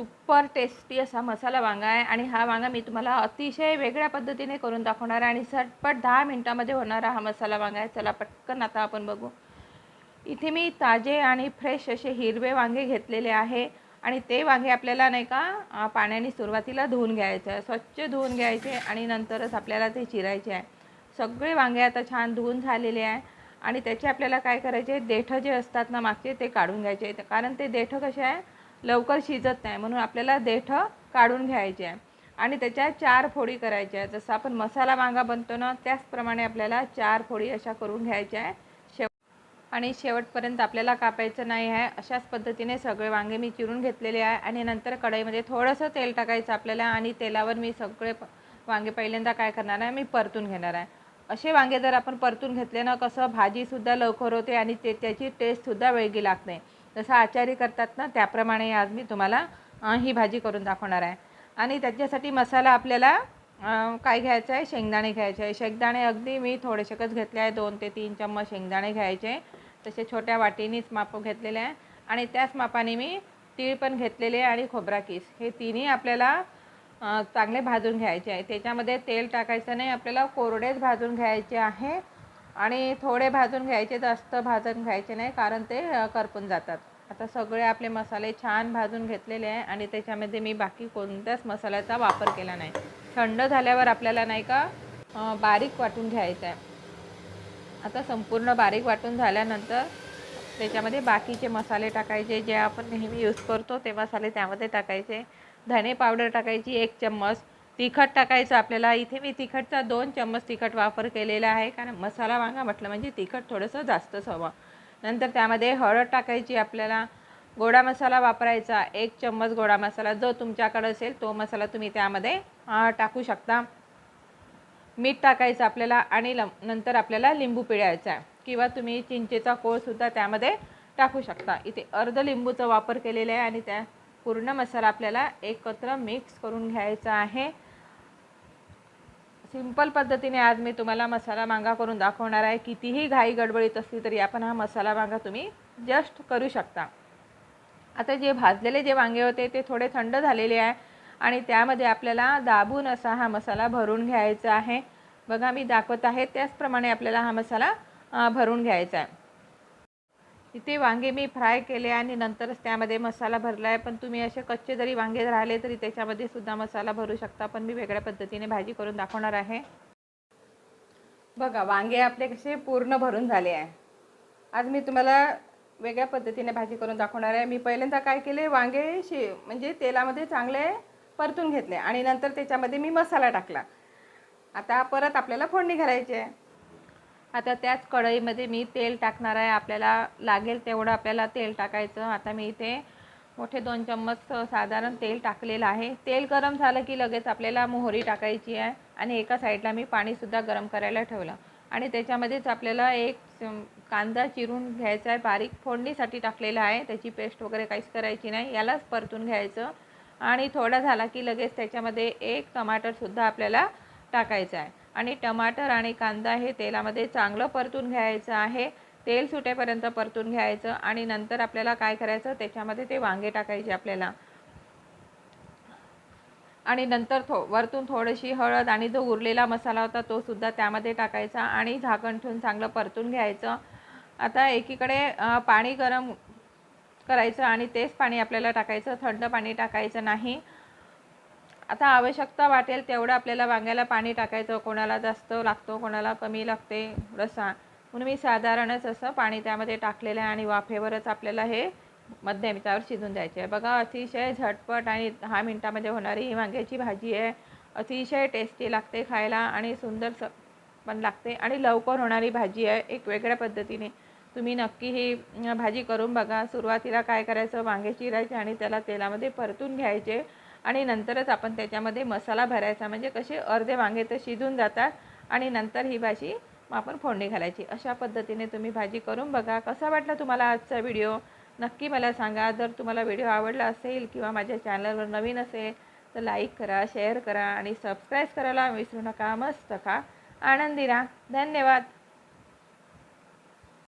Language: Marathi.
सुपर टेस्टी असा मसाला वांगा आहे आणि हा वांगा मी तुम्हाला अतिशय वेगळ्या पद्धतीने करून दाखवणार आहे आणि झटपट दहा मिनटामध्ये होणारा हा मसाला वांगा आहे. चला पटकन आता आपण बघू. इथे मी ताजे आणि फ्रेश असे हिरवे वांगे घेतलेले आहे आणि ते वांगे आपल्याला नाही का पाण्याने सुरुवातीला धुवून घ्यायचं आहे. स्वच्छ धुवून घ्यायचे आणि नंतरच आपल्याला ते चिरायचे आहे. सगळे वांगे आता छान धुवून झालेले आहे आणि त्याचे आपल्याला काय करायचे देठं जे असतात ना मागचे ते काढून घ्यायचे कारण ते देठं कसे आहे लवकर शिजत नाही. म्हणून आपल्याला देठं काढून घ्यायचे आहे. आणि त्याच्या चार फोडी करायच्या आहेत जसं आपण मसाला वांगा बनतो ना त्याचप्रमाणे आपल्याला चार फोडी अशा करून घ्यायच्या आहे. शेव आणि शेवटपर्यंत आपल्याला कापायचं नाही आहे. अशाच पद्धतीने सगळे वांगे मी चिरून घेतलेले आहे. आणि नंतर कढईमध्ये थोडंसं तेल टाकायचं आपल्याला आणि तेलावर मी सगळे वांगे पहिल्यांदा काय करणार आहे? मी परतून घेणार आहे. असे वांगे जर आपण परतून घेतले ना कसं भाजीसुद्धा लवकर होते आणि ते त्याची टेस्टसुद्धा वेगळी लागते. जसं आचारी करतात ना त्याप्रमाणे आज मी तुम्हाला ही भाजी करून दाखवणार आहे. आणि त्याच्यासाठी मसाला आपल्याला काय घ्यायचं आहे? शेंगदाणे घ्यायचे आहे. शेंगदाणे अगदी मी थोडेसेकच घेतले आहे. दोन ते तीन चम्मच शेंगदाणे घ्यायचे. तसे छोट्या वाटीनीच माप घेतलेले आहे. आणि त्याच मापाने मी तीळ पण घेतलेले आहे आणि खोबरा किस. हे तिन्ही आपल्याला चांगले भाजून घ्यायचे आहे. त्याच्यामध्ये तेल टाकायचं नाही. आपल्याला कोरडेच भाजून घ्यायचे आहे. आणि थोडे भाजून घ्यायचे जास्त भाजून घ्यायचे नाही कारण ते करपून जातात. आता सगळे आपले मसाले छान भाजून घेतलेले आहे आणि त्याच्यामध्ये मी बाकी कोणत्याच मसाल्याचा वापर केला नाही. थंड झाल्यावर आपल्याला नाही का बारीक वाटून घ्यायचं आहे. आता संपूर्ण बारीक वाटून झाल्यानंतर त्याच्यामध्ये बाकीचे मसाले टाकायचे जे आपण नेहमी यूज करतो ते मसाले त्यामध्ये टाकायचे. धने पावडर टाकायची एक चम्मच. तिखट टाकायचं आपल्याला. इथे मी तिखटचा दोन चम्मच तिखट वापर केलेला आहे. कारण मसाला वांगा म्हटलं म्हणजे तिखट थोडंसं जास्तच हवं. नंतर त्यामध्ये हळद टाकायची आपल्याला. गोडा मसाला वापरायचा. एक चम्मच गोडा मसाला जो तुमच्याकडे असेल तो मसाला तुम्ही त्यामध्ये टाकू शकता. मीठ टाकायचं आपल्याला आणि लम नंतर आपल्याला लिंबू पिळायचा आहे. किंवा तुम्ही चिंचेचा कोळसुद्धा त्यामध्ये टाकू शकता. इथे अर्ध लिंबूचा वापर केलेला आहे आणि त्या पूर्ण मसाला आपल्याला एकत्र मिक्स करून घ्यायचा आहे. सिंपल पद्धतीने आज मी तुम्हाला मसाला मांगा करून दाखवणार आहे. कितीही घाई गडबडीत असली तरी आपण हा मसाला मांगा तुम्ही जस्ट करू शकता. आता जे भाजलेले जे वांगे होते ते थोडे थंड झालेले आहे आणि त्यामध्ये आपल्याला दाबून असा हा मसाला भरून घ्यायचा आहे. बघा मी दाखवत आहे त्याचप्रमाणे आपल्याला हा मसाला भरून घ्यायचा आहे. इथे वांगे मी फ्राय केले आणि नंतरच त्यामध्ये मसाला भरला आहे पण तुम्ही असे कच्चे जरी वांगे राहिले तरी त्याच्यामध्ये सुद्धा मसाला भरू शकता. पण मी वेगळ्या पद्धतीने भाजी करून दाखवणार आहे. बघा वांगे आपले कसे पूर्ण भरून झाले आहे. आज मी तुम्हाला वेगळ्या पद्धतीने भाजी करून दाखवणार आहे. मी पहिल्यांदा काय केले वांगे शे म्हणजे तेलामध्ये चांगले परतून घेतले आणि नंतर त्याच्यामध्ये मी मसाला टाकला. आता परत आपल्याला फोडणी घालायची आहे. आता त्याच कढईमध्ये मी तेल टाकणार आहे. आपल्याला लागेल तेवढं आपल्याला तेल टाकायचं. आता मी इथे मोठे दोन चम्मच साधारण तेल टाकलेलं आहे. तेल गरम झालं की लगेच आपल्याला मोहरी टाकायची आहे आणि एका साईडला मी पाणीसुद्धा गरम करायला ठेवलं. आणि त्याच्यामध्येच आपल्याला एक कांदा चिरून घ्यायचा आहे. बारीक फोडणीसाठी टाकलेला आहे. त्याची पेस्ट वगैरे काहीच करायची नाही. यालाच परतून घ्यायचं. आणि थोडा झाला की लगेच त्याच्यामध्ये एक टमाटरसुद्धा आपल्याला टाकायचं आहे. आणि टमाटर आणि कांदा हे तेलामध्ये चांगलं परतून घ्यायचं आहे. तेल सुटेपर्यंत परतून घ्यायचं आणि नंतर आपल्याला काय करायचं त्याच्यामध्ये ते वांगे टाकायचे आपल्याला. आणि नंतर थो वरतून थोडीशी हळद आणि जो उरलेला मसाला होता तो सुद्धा त्यामध्ये टाकायचा आणि झाकण ठेवून चांगलं परतून घ्यायचं. आता एकीकडे पाणी गरम करायचं आणि तेच पाणी आपल्याला टाकायचं. थंड पाणी टाकायचं नाही. आता आवश्यकता वाटेल तेवढं आपल्याला वांग्याला पाणी टाकायचं कोणाला जास्त लागतो कोणाला कमी लागते रसा म्हणून मी साधारणच असं पाणी त्यामध्ये टाकलेलं आहे आणि वाफेवरच आपल्याला हे मध्यम शिजून द्यायचे आहे. बघा अतिशय झटपट आणि दहा मिनटामध्ये होणारी ही वांग्याची भाजी आहे. अतिशय टेस्टी लागते खायला आणि सुंदर स पण लागते आणि लवकर होणारी भाजी आहे एक वेगळ्या पद्धतीने. तुम्ही नक्की ही भाजी करून बघा. सुरुवातीला काय करायचं? वांगे चिरायचे आणि त्याला तेलामध्ये परतून घ्यायचे. आणि नंतरच आपण त्याच्यामध्ये मसाला भरायचा. म्हणजे कसे अर्धे वांगे तर शिजून जातात आणि नंतर ही भाजी आपण फोडणी घालायची. अशा पद्धतीने तुम्ही भाजी करून बघा. कसा वाटला तुम्हाला आजचा व्हिडिओ? नक्की मला सांगा. जर तुम्हाला व्हिडिओ आवडला असेल किंवा माझ्या चॅनलवर नवीन असेल तर लाईक करा शेअर करा आणि सबस्क्राईब करायला विसरू नका. मस्त खा. आनंदी राहा. धन्यवाद.